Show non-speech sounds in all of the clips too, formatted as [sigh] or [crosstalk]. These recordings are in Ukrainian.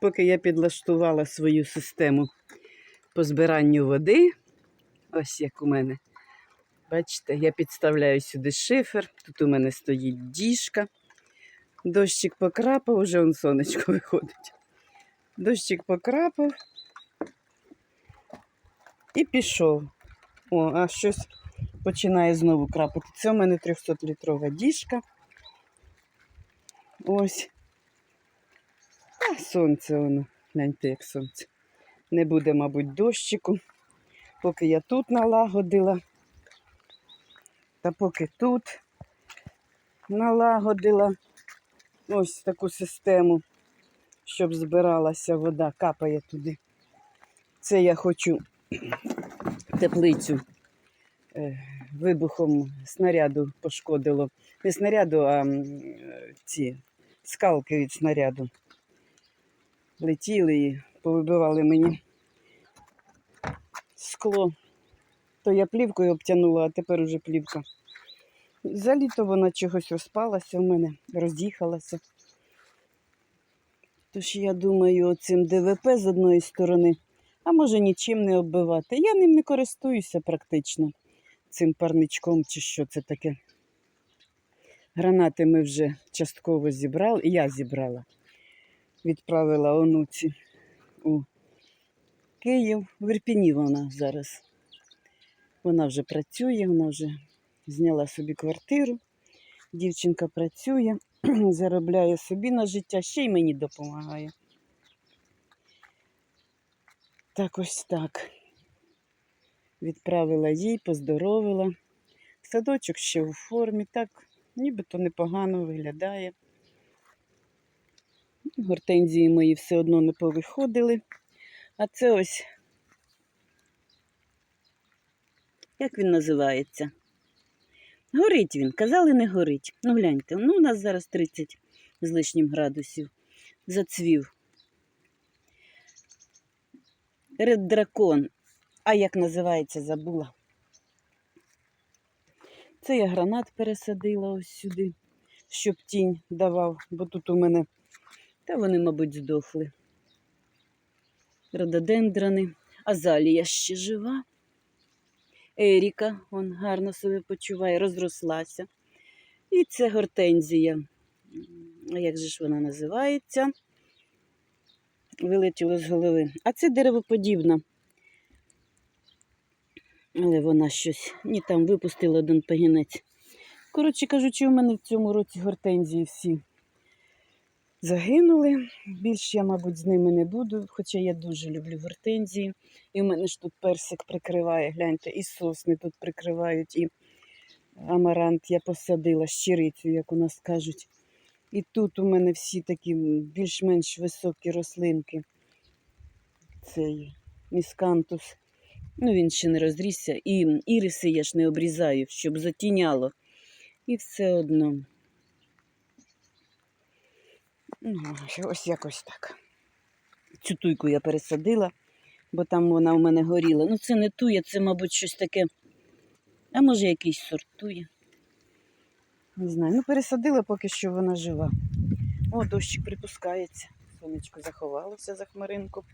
поки я підлаштувала свою систему по збиранню води, ось як у мене. Бачите, я підставляю сюди шифер, тут у мене стоїть діжка. Дощик покрапав, уже он сонечко [laughs] виходить. Дощик покрапав і пішов. О, а щось починає знову крапати. Це у мене 300-літрова діжка. Ось. А сонце воно. Гляньте, як сонце. Не буде, мабуть, дощику. Поки я тут налагодила. Та поки тут налагодила ось таку систему, щоб збиралася вода, капає туди. Це я хочу теплицю е, вибухом снаряду пошкодило. Не снаряду, а ці скалки від снаряду. Летіли і повибивали мені скло. То я плівкою обтянула, а тепер уже плівка. За літо вона чогось розпалася в мене, роз'їхалася. Тож я думаю, цим ДВП з одної сторони, а може нічим не оббивати. Я ним не користуюся практично, цим парничком чи що це таке. Гранати ми вже частково зібрали, я зібрала, відправила онуці у Київ. В Ірпіні вона зараз. Вона вже працює, вона вже зняла собі квартиру. Дівчинка працює, [clears throat] заробляє собі на життя, ще й мені допомагає. Так ось так. Відправила їй, поздоровила. Садочок ще у формі, так, нібито непогано виглядає. Гортензії мої все одно не повиходили. А це ось, як він називається? Горить він, казали, не горить. Ну гляньте, ну у нас зараз 30 з лишнім градусів. Зацвів. Ред дракон. А як називається, забула. Це я гранат пересадила ось сюди, щоб тінь давав, бо тут у мене, та вони, мабуть, здохли. Рододендрани, азалія ще жива. Еріка, он гарно себе почуває, розрослася. І це гортензія. А як же ж вона називається? Вилетіло з голови. А це деревоподібна. Але вона щось. Ні, там випустила один пагінець. Коротше кажучи, у мене в цьому році гортензії всі загинули. Більш я, мабуть, з ними не буду, хоча я дуже люблю гортензії. І в мене ж тут персик прикриває, гляньте, і сосни тут прикривають, і амарант я посадила, щирицю, як у нас кажуть. І тут у мене всі такі більш-менш високі рослинки. Цей міскантус. Ну, він ще не розрісся. І іриси я ж не обрізаю, щоб затіняло. І все одно. Ну, ось якось так. Цю туйку я пересадила, бо там вона у мене горіла. Ну, це не туя, це, мабуть, щось таке. А може, якийсь сорт тує. Не знаю. Ну, пересадила поки що вона жива. О, дощик припускається. Сонечко заховалося за хмаринку.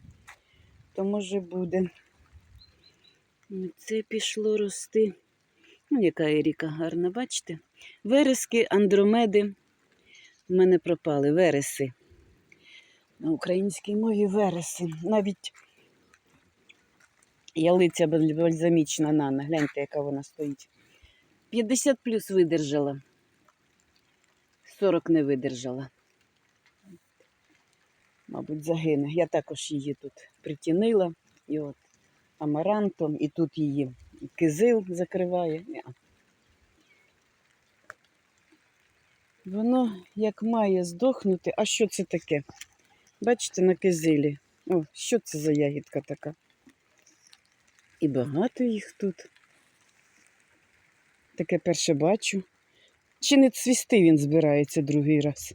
То може буде. Ну, Це пішло рости. Ну, яка Еріка гарна, бачите? Верески, андромеди в мене пропали. Вереси. На українській мові вереси. Навіть ялиця бальзамічна нана. Гляньте, яка вона стоїть. 50 плюс видержала. 40 не видержала. Мабуть, загине. Я також її тут притінила. І от амарантом, і тут її кизил закриває. Воно як має здохнути. А що це таке? Бачите, на кизилі. О, що це за ягідка така? І багато їх тут. Таке перше бачу. Чи не цвісти він збирається другий раз?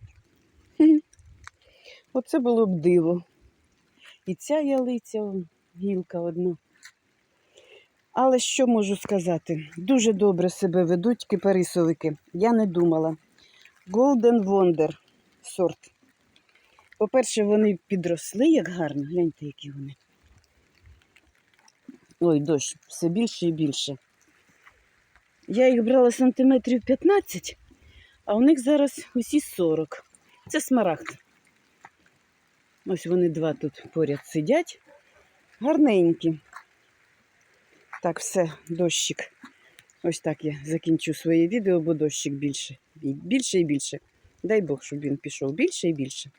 Хм. Оце було б диво. І ця ялиця, гілка одна. Але що можу сказати? Дуже добре себе ведуть кипарисовики. Я не думала. Golden Wonder сорт. По-перше, вони підросли як гарно. Гляньте, які вони. Ой, дощ, все більше і більше. Я їх брала сантиметрів 15, а у них зараз усі 40. Це смарагд. Ось вони два тут поряд сидять. Гарненькі. Так, все, дощик. Ось так я закінчу своє відео, бо дощик більше. Більше і більше. Дай Бог, щоб він пішов більше і більше.